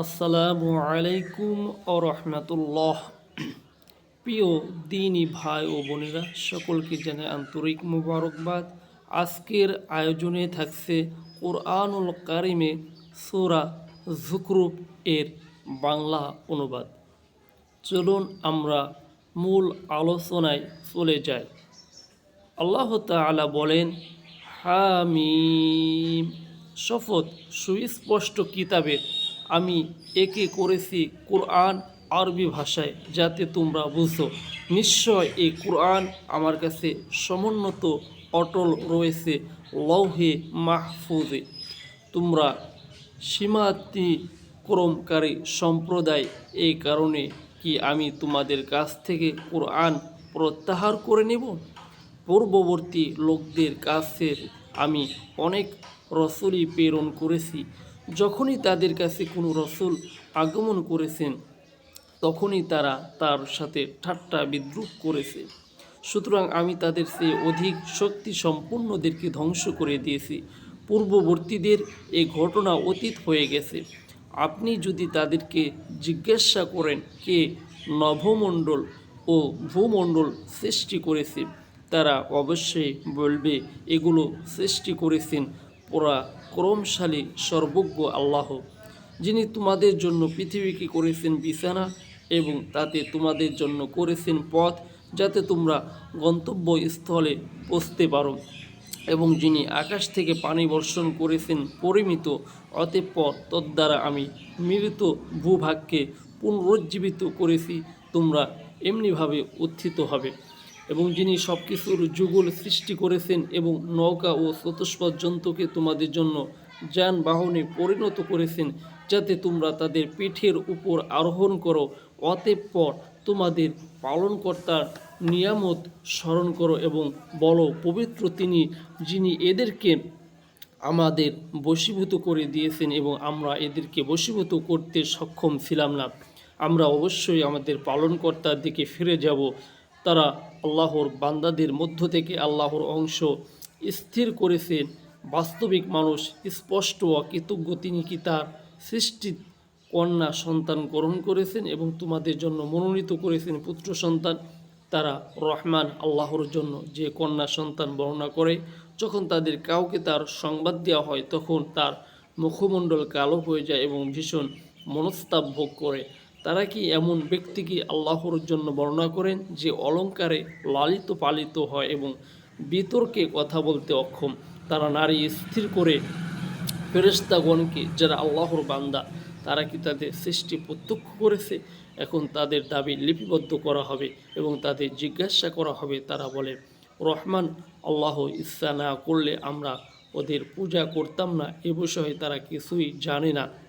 আসসালামু আলাইকুম ও রহমতুল্লাহ। প্রিয় দিনী ভাই ও বোনেরা, সকলকে জানাই আন্তরিক মুবারকবাদ। আজকের আয়োজনে থাকছে কোরআনুল কারিমে সোরা জুকরুপ এর বাংলা অনুবাদ। চলুন আমরা মূল আলোচনায় চলে যাই। আল্লাহ তাআলা বলেন, হামিম। শপথ, সুস্পষ্ট কিতাবের আমি একে করেছি কোরআন আরবি ভাষায়, যাতে তোমরা বুঝো। নিশ্চয় এই কোরআন আমার কাছে সমুন্নত, অটল রয়েছে লৌহে মাহফুজে। তোমরা সীমাতিক্রমকারী সম্প্রদায়, এই কারণে কি আমি তোমাদের কাছ থেকে কোরআন প্রত্যাহার করে নেব? পূর্ববর্তী লোকদের কাছে আমি অনেক রসুলই প্রেরণ করেছি। যখনই তাদের কাছে কোনো রসুল আগমন করেছেন, তখনই তারা তার সাথে ঠাট্টা বিদ্রুপ করেছে। সুতরাং আমি তাদের চেয়ে অধিক শক্তি সম্পন্নদেরকে ধ্বংস করে দিয়েছি। পূর্ববর্তীদের এই ঘটনা অতীত হয়ে গেছে। আপনি যদি তাদেরকে জিজ্ঞাসা করেন কে নভমণ্ডল ও ভূমণ্ডল সৃষ্টি করেছে, তারা অবশ্যই বলবে, এগুলো সৃষ্টি করেছেন পোড়া ক্রমশালী সর্বজ্ঞ আল্লাহ, যিনি তোমাদের জন্য পৃথিবীকে করেছেন বিছানা এবং তাতে তোমাদের জন্য করেছেন পথ, যাতে তোমরা গন্তব্যস্থলে পৌঁছতে পারো। এবং যিনি আকাশ থেকে পানি বর্ষণ করেছেন পরিমিত অতঃপর তদ্বারা আমি মৃত ভূভাগকে পুনরুজ্জীবিত করেছি, তোমরা এমনিভাবে উত্থিত হবে। এবং যিনি সব কিছুর যুগল সৃষ্টি করেছেন এবং নৌকা ও চতুষ্পদ জন্তুকে তোমাদের জন্য যানবাহনে পরিণত করেছেন, যাতে তোমরা তাদের পিঠের উপর আরোহণ করো অতঃপর তোমাদের পালনকর্তার নিয়ামত স্মরণ করো এবং বলো, পবিত্র তিনি যিনি এদেরকে আমাদের বশীভূত করে দিয়েছেন এবং আমরা এদেরকে বশীভূত করতে সক্ষম ছিলাম না। আমরা অবশ্যই আমাদের পালনকর্তার দিকে ফিরে যাব। তারা আল্লাহর বান্দাদের মধ্য থেকে আল্লাহর অংশ স্থির করেছেন বাস্তবিক মানুষ স্পষ্ট অকৃতজ্ঞ তিনি কি তার সৃষ্টি কন্যা সন্তান গ্রহণ করেছেন এবং তোমাদের জন্য মনোনীত করেছেন পুত্র সন্তান? তারা রহমান আল্লাহর জন্য যে কন্যা সন্তান বর্ণনা করে, যখন তাদের কাউকে তার সংবাদ দেওয়া হয়, তখন তার মুখমণ্ডল কালো হয়ে যায় এবং ভীষণ মনস্তাপ ভোগ করে। তারা কি এমন ব্যক্তিকে আল্লাহর জন্য বর্ণনা করেন যে অলঙ্কারে লালিত পালিত হয় এবং বিতর্কে কথা বলতে অক্ষম? তারা নারী স্থির করে ফেরেস্তাগণকে যারা আল্লাহর বান্দা, তারা কি তাদের সৃষ্টি প্রত্যক্ষ করেছে? এখন তাদের দাবি লিপিবদ্ধ করা হবে এবং তাদের জিজ্ঞাসা করা হবে। তারা বলে, রহমান, আল্লাহ ইচ্ছা না করলে আমরা ওদের পূজা করতাম না। এ বিষয়ে তারা কিছুই জানে না।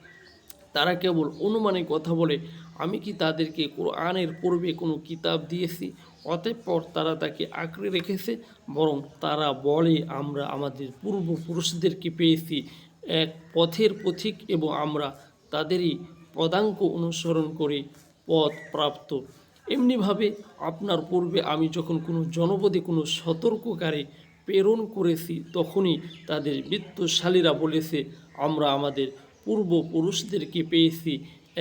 তারা কেবল অনুমানে কথা বলে, আমি কি তাদেরকে কোরআনের পূর্বে কোনো কিতাব দিয়েছি? অতঃপর তারা তাকে আঁকড়ে রেখেছে, বরং তারা বলে, আমরা আমাদের পূর্বপুরুষদেরকে পেয়েছি এক পথের পথিক এবং আমরা তাদেরই পদাঙ্ক অনুসরণ করে পথ প্রাপ্ত। এমনিভাবে আপনার পূর্বে আমি যখন কোনো জনপদে কোনো সতর্ককারী প্রেরণ করেছি, তখনই তাদের বৃত্তশালীরা বলেছে, আমরা আমাদের পূর্বপুরুষদেরকে পেয়েছি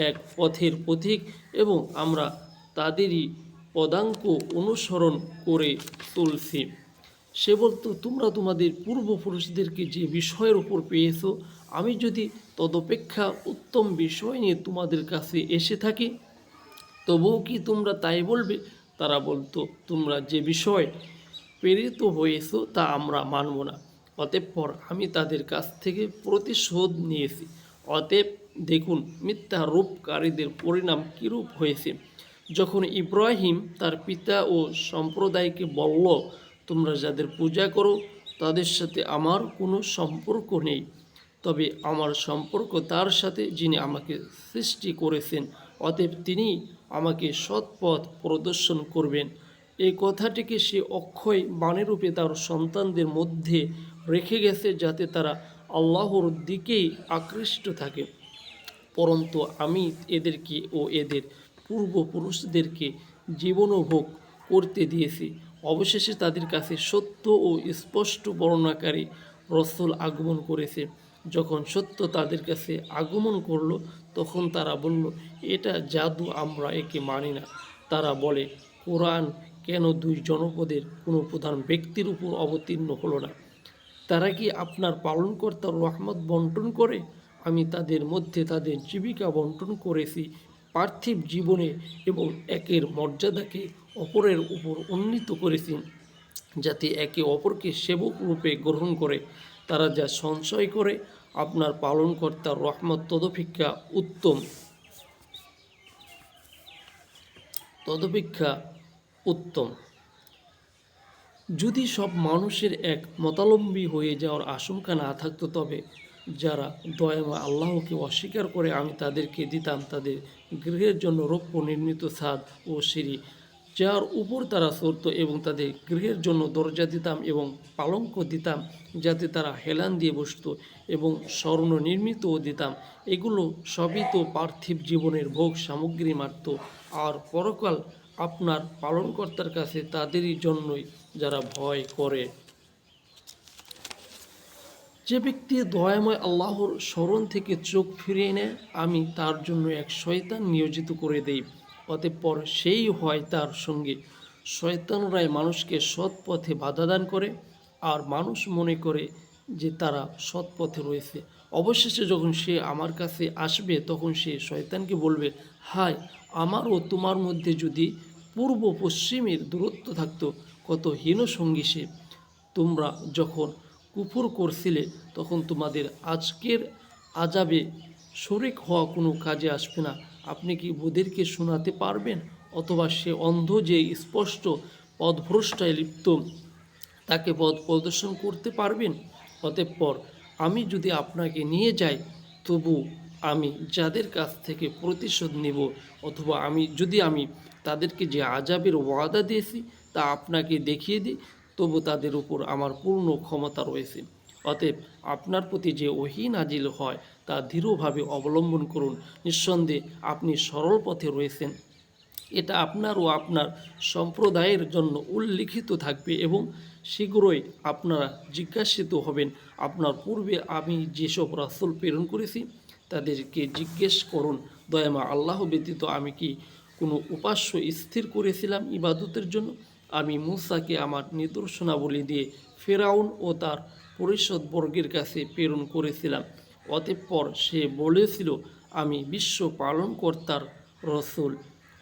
এক পথের পথিক এবং আমরা তাদেরই পদাঙ্ক অনুসরণ করে চলছি। সে বলতো, তোমরা তোমাদের পূর্বপুরুষদেরকে যে বিষয়ের উপর পেয়েছ, আমি যদি তদপেক্ষা উত্তম বিষয় নিয়ে তোমাদের কাছে এসে থাকি, তবুও কি তোমরা তাই বলবে? তারা বলতো, তোমরা যে বিষয় প্রেরিত হয়েছো, তা আমরা মানব না। অতঃপর আমি তাদের কাছ থেকে প্রতিশোধ নিয়েছি। অতএব দেখুন, মিথ্যা রূপকারীদের পরিণাম কীরূপ হয়েছে? যখন ইব্রাহিম তার পিতা ও সম্প্রদায়কে বলল, তোমরা যাদের পূজা করো, তাদের সাথে আমার কোনো সম্পর্ক নেই। তবে আমার সম্পর্ক তার সাথে যিনি আমাকে সৃষ্টি করেছেন, অতএব তিনি আমাকে সৎপথ প্রদর্শন করবেন। এই কথাটিকে সে অক্ষয় বাণীরূপে তার সন্তানদের মধ্যে রেখে গেছে, যাতে তারা আল্লাহর দিকেই আকৃষ্ট থাকে। পরন্তু আমি এদেরকে ও এদের পূর্বপুরুষদেরকে জীবনোভোগ করতে দিয়েছি। অবশেষে তাদের কাছে সত্য ও স্পষ্ট বর্ণাকারী রসল আগমন করেছে। যখন সত্য তাদের কাছে আগমন করল, তখন তারা বলল, এটা জাদু আমরা একে মানি না। তারা বলে, কোরআন কেন দুই জনপদের কোনো প্রধান ব্যক্তির উপর অবতীর্ণ হলো না? তারা কি আপনার পালনকর্তার রহমত বন্টন করে? আমি তাদের মধ্যে তাদের জীবিকা বন্টন করেছি। পার্থিব জীবনে এবং একের মর্যাদাকে অপরের উপর উন্নীত করেছি, যাতে একে অপরকে সেবক রূপে গ্রহণ করে। তারা যা সঞ্চয় করে, আপনার পালনকর্তার রহমত তদপেক্ষা উত্তম। তদপেক্ষা উত্তম। যদি সব মানুষের এক মতালম্বী হয়ে যাওয়ার আশঙ্কা না থাকতো তবে যারা দয়াময় আল্লাহকে অস্বীকার করে আমি তাদেরকে দিতাম তাদের গৃহের জন্য রৌপ্য নির্মিত ছাদ ও সিঁড়ি, যার উপর তারা চড়ত এবং তাদের গৃহের জন্য দরজা দিতাম এবং পালঙ্ক দিতাম যাতে তারা হেলান দিয়ে বসতো এবং স্বর্ণ নির্মিতও দিতাম। এগুলো সবই তো পার্থিব জীবনের ভোগ সামগ্রী মাত্র। আর পরকাল আপনার পালনকর্তার কাছে তাদেরই জন্যই যারা ভয় করে। যে ব্যক্তি দয়াময় আল্লাহর স্মরণ থেকে চোখ ফিরিয়ে নেয় আমি তার জন্য এক শয়তান নিয়োজিত করে দেই। অতঃপর সেই হয় তার সঙ্গে। শয়তানরাই মানুষকে সৎ পথে বাধা দান করে, আর মানুষ মনে করে যে তারা সৎ পথে রয়েছে। অবশেষে যখন সে আমার কাছে আসবে, তখন সে শয়তানকে বলবে, হায় আমার ও তোমার মধ্যে যদি পূর্ব পশ্চিমের দূরত্ব থাকতো কত হীন সঙ্গী সে। তোমরা যখন কুফর করছিলে, তখন তোমাদের আজকের আজাবে শরিক হওয়া কোনো কাজে আসবে না। আপনি কি ওদেরকে শোনাতে পারবেন? অথবা সে অন্ধ যে স্পষ্ট পদভ্রষ্টায় লিপ্ত, তাকে পথ প্রদর্শন করতে পারবেন? অতঃপর আমি যদি আপনাকে নিয়ে যাই, তবু আমি যাদের কাছ থেকে প্রতিশোধ নেব, অথবা আমি, যদি আমি তাদেরকে যে আজাবের ওয়াদা দিয়েছি তা আপনাকে দেখিয়ে দিই, তবু তাদের উপর আমার পূর্ণ ক্ষমতা রয়েছে। অতএব আপনার প্রতি যে ওহি নাজিল হয়, তা দৃঢ়ভাবে অবলম্বন করুন। নিঃসন্দেহে আপনি সরল পথে রয়েছেন। এটা আপনার ও আপনার সম্প্রদায়ের জন্য উল্লিখিত থাকবে এবং শীঘ্রই আপনারা জিজ্ঞাসিত হবেন, আপনার পূর্বে আমি যেসব রাসূল প্রেরণ করেছি, তাদেরকে জিজ্ঞেস করুন দয়ামা আল্লাহ ব্যতীত আমি কি কোনো উপাস্য স্থির করেছিলাম ইবাদতের জন্য? আমি মুসাকে আমার নিদর্শনাবলী দিয়ে ফেরাউন ও তার পরিষদ বর্গের কাছে প্রেরণ করেছিলাম। অতঃপর সে বলেছিল, আমি বিশ্ব পালনকর্তার রসুল।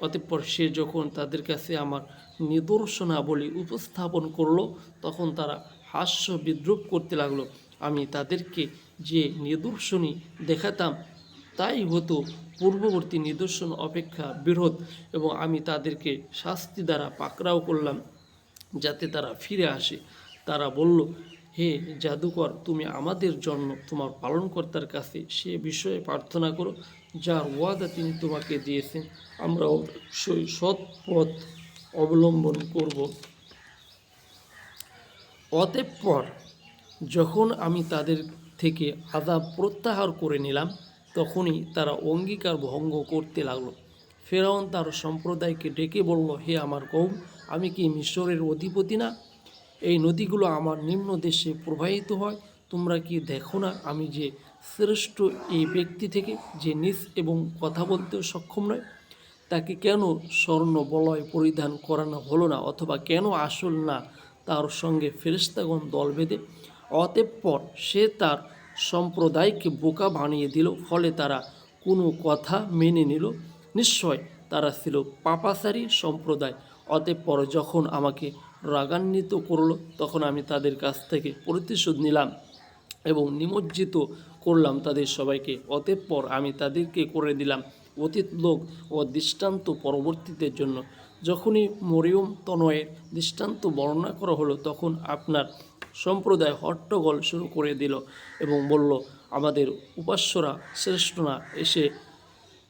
অতঃপর সে যখন তাদের কাছে আমার নিদর্শনাবলী উপস্থাপন করল, তখন তারা হাস্য বিদ্রুপ করতে লাগল। আমি তাদেরকে যে নিদর্শনী দেখাতাম তাই হতো পূর্ববর্তী নিদর্শন অপেক্ষা বিরোধ এবং আমি তাদেরকে শাস্তি দ্বারা পাকড়াও করলাম যাতে তারা ফিরে আসে। তারা বলল, হে জাদুকর, তুমি আমাদের জন্য তোমার পালনকর্তার কাছে সে বিষয়ে প্রার্থনা করো, যার ওয়াদা তিনি তোমাকে দিয়েছেন। আমরা অবশ্যই সৎ পথ অবলম্বন করব। অতঃপর যখন আমি তাদের থেকে আদাব প্রত্যাহার করে নিলাম তখনই তারা অঙ্গীকার ভঙ্গ করতে লাগল। ফেরাউন তার সম্প্রদায়কে ডেকে বলল, হে আমার কৌম, আমি কি মিশরের অধিপতি না? এই নদীগুলো আমার নিম্ন দেশে প্রবাহিত হয়। তোমরা কি দেখো না আমি যে শ্রেষ্ঠ এই ব্যক্তি থেকে যে নিজ এবং কথা বলতেও সক্ষম নয়? তাকে কেন স্বর্ণ বলয় পরিধান করানো হলো না? অথবা কেন আসল না তার সঙ্গে ফেরিস্তাগণ দল বেঁধে? অতঃপর সে তার সম্প্রদায়কে বোকা বানিয়ে দিল, ফলে তারা কোনো কথা মেনে নিল। নিশ্চয় তারা ছিল পাপাচারী সম্প্রদায়। অতঃপর যখন আমাকে রাগান্বিত করল, তখন আমি তাদের কাছ থেকে প্রতিশোধ নিলাম এবং নিমজ্জিত করলাম তাদের সবাইকে। অতঃপর আমি তাদেরকে করে দিলাম অতীত লোক ও দৃষ্টান্ত পরবর্তীদের জন্য। যখনই মরিয়ম তনয়ের দৃষ্টান্ত বর্ণনা করা হলো, তখন আপনার সম্প্রদায় হট্টগোল শুরু করে দিল এবং বলল, আমাদের উপাস্যরা শ্রেষ্ঠ না। এসে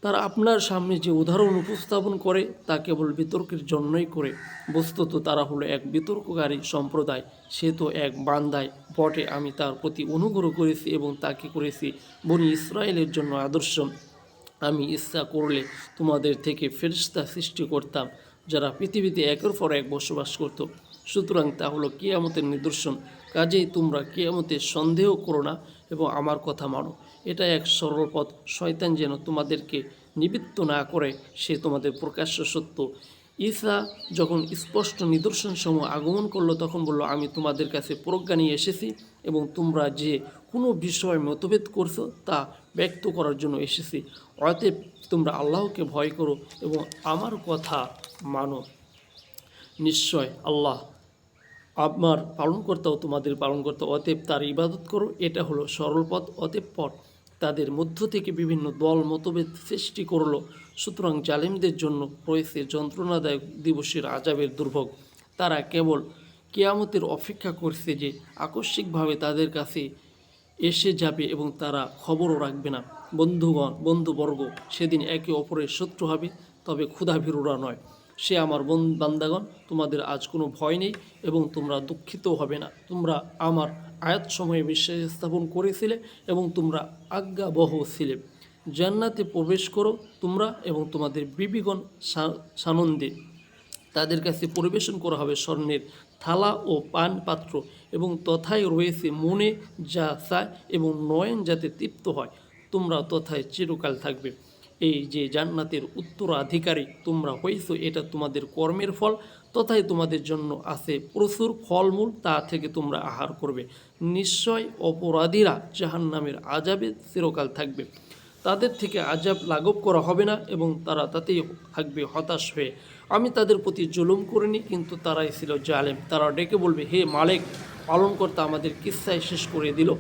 তারা আপনার সামনে যে উদাহরণ উপস্থাপন করে, তা কেবল বিতর্কের জন্যই করে। বস্তুত তারা হলো এক বিতর্ককারী সম্প্রদায়, সে তো এক বান্দায়। বটে, আমি তার প্রতি অনুগ্রহ করেছি এবং তাকে করেছি বনি ইসরায়েলের জন্য আদর্শ। আমি ইচ্ছা করলে তোমাদের থেকে ফেরিস্তা সৃষ্টি করতাম যারা পৃথিবীতে একের পর এক বসবাস করত সুতরাং তা হলো কেয়ামতের নিদর্শন, কাজেই তোমরা কিয়ামতের সন্দেহ করো না এবং আমার কথা মানো। এটা এক সরল পথ। শয়তান যেন তোমাদেরকে নিবৃত্ত না করে, সে তোমাদের প্রকাশ্য সত্য। ঈসা যখন স্পষ্ট নিদর্শন সমূহ আগমন করল, তখন বলল, আমি তোমাদের কাছে প্রজ্ঞা নিয়ে এসেছি এবং তোমরা যে কোনো বিষয়ে মতভেদ করছ, তা ব্যক্ত করার জন্য এসেছি। অতএব তোমরা আল্লাহকে ভয় করো এবং আমার কথা মানো। নিশ্চয় আল্লাহ আমার পালনকর্তাও তোমাদের পালন পালনকর্তা, অতএব তার ইবাদত করো। এটা হলো সরল পথ, অতএব পথ তাদের মধ্য থেকে বিভিন্ন দল মতভেদ সৃষ্টি করল। সুতরাং জালিমদের জন্য রয়েছে যন্ত্রণাদায়ক দিবসের আজাবের দুর্ভোগ। তারা কেবল কেয়ামতের অপেক্ষা করছে যে আকস্মিকভাবে তাদের কাছে এসে যাবে এবং তারা খবরও রাখবে না। বন্ধুগণ, বন্ধুবর্গ, সেদিন একে অপরের শত্রু হবে, তবে ক্ষুধাভীরুরা নয়। সে আমার বন বান্দাগণ, তোমাদের আজ কোনো ভয় নেই এবং তোমরা দুঃখিত হবে না। তোমরা আমার আয়াত সময়ে বিশ্বাস স্থাপন করেছিলে এবং তোমরা আজ্ঞাবহ ছিলে। জান্নাতে প্রবেশ করো তোমরা এবং তোমাদের বিবিগণ সানন্দে। তাদের কাছে পরিবেশন করা হবে স্বর্ণের থালা ও পান পাত্র এবং তথায় রয়েছে মনে যা চায় এবং নয়ন যাতে তৃপ্ত হয়। তোমরা তথায় চিরকাল থাকবে। এই যে জান্নাতের উত্তরাধিকারী তোমরা হয়েছো এটা তোমাদের কর্মের ফল তথায় তোমাদের জন্য আছে প্রচুর ফলমূল, তা থেকে তোমরা আহার করবে। নিশ্চয় অপরাধীরা জাহান্নামের আজাবে চিরকাল থাকবে। তাদের থেকে আজাব লাঘব করা হবে না এবং তারা তাতেই থাকবে হতাশ হয়ে। আমি তাদের প্রতি জুলুম করিনি, কিন্তু তারাই ছিল জালেম। তারা ডেকে বলবে, হে মালিক, পালনকর্তা আমাদের কিস্সায় শেষ করে দিল।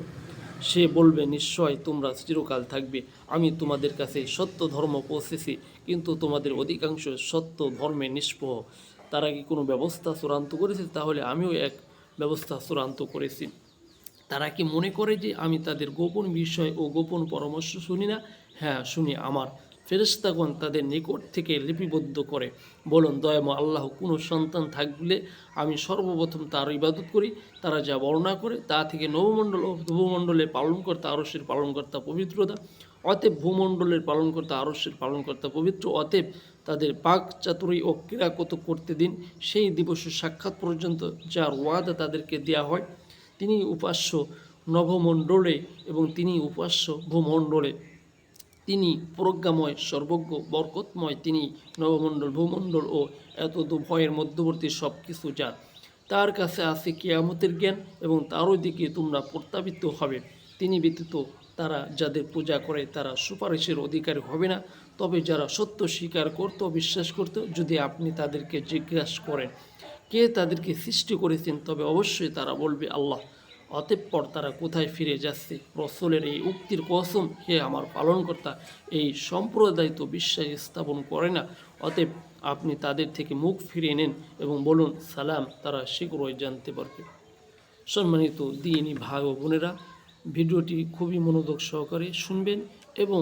সে বলবে, নিশ্চয় তোমরা চিরকাল থাকবে। আমি তোমাদের কাছে সত্য ধর্ম পৌঁছেছি, কিন্তু তোমাদের অধিকাংশ সত্য ধর্মে নিষ্পহ। তারা কি কোনো ব্যবস্থা চূড়ান্ত করেছে? তাহলে আমিও এক ব্যবস্থা চূড়ান্ত করেছি। তারা কি মনে করে যে আমি তাদের গোপন বিষয় ও গোপন পরামর্শ শুনি না? হ্যাঁ শুনি আমার। ফেরেস্তাগণ তাদের নিকট থেকে লিপিবদ্ধ করে বলুন দয়াম আল্লাহ, কোনো সন্তান থাকলে আমি সর্বপ্রথম তার ইবাদত করি। তারা যা বর্ণনা করে তা থেকে নবমণ্ডল ও ভূমণ্ডলে পালনকর্তা আরসের পালনকর্তা পবিত্রতা। অতএব ভূমণ্ডলের পালনকর্তা আরসের পালনকর্তা পবিত্র। অতএব তাদের পাক চাতুরি ও ক্রীড়াকত করতে দিন। সেই দিবসের সাক্ষাৎ পর্যন্ত যার ওয়াদা তাদেরকে দেওয়া হয়, তিনি উপাস্য নভমণ্ডলে এবং তিনি উপাস্য ভূমণ্ডলে। তিনি প্রজ্ঞাময়, সর্বজ্ঞ, বরকতময়, তিনি নবমণ্ডল, ভূমণ্ডল ও এত ভয়ের মধ্যবর্তী সব কিছু যার। তার কাছে আছে কেয়ামতের জ্ঞান এবং তারও দিকে তোমরা প্রত্যাবিত হবে। তিনি ব্যতীত তারা যাদের পূজা করে তারা সুপারিশের অধিকারী হবে না। তবে যারা সত্য স্বীকার করত, বিশ্বাস করত, যদি আপনি তাদেরকে জিজ্ঞাসা করেন, কে তাদেরকে সৃষ্টি করেছেন, তবে অবশ্যই তারা বলবে আল্লাহ। অতঃপর তারা কোথায় ফিরে যাচ্ছে? রসলের এই উক্তির কসম হে আমার পালনকর্তা, এই সম্প্রদায় তো বিশ্বাস স্থাপন করে না। অতএব আপনি তাদের থেকে মুখ ফিরিয়ে নেন এবং বলুন, সালাম, তারা শীঘ্রই জানতে পারবে। সম্মানিত দিনী ভাই ও বোনেরা, ভিডিওটি খুবই মনোযোগ সহকারে শুনবেন এবং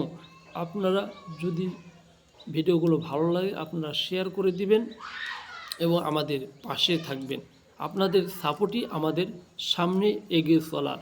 আপনারা যদি ভিডিওগুলো ভালো লাগে, আপনারা শেয়ার করে দিবেন এবং আমাদের পাশে থাকবেন। আপনাদের সাপোর্টই আমাদের সামনে এগিয়ে চলার।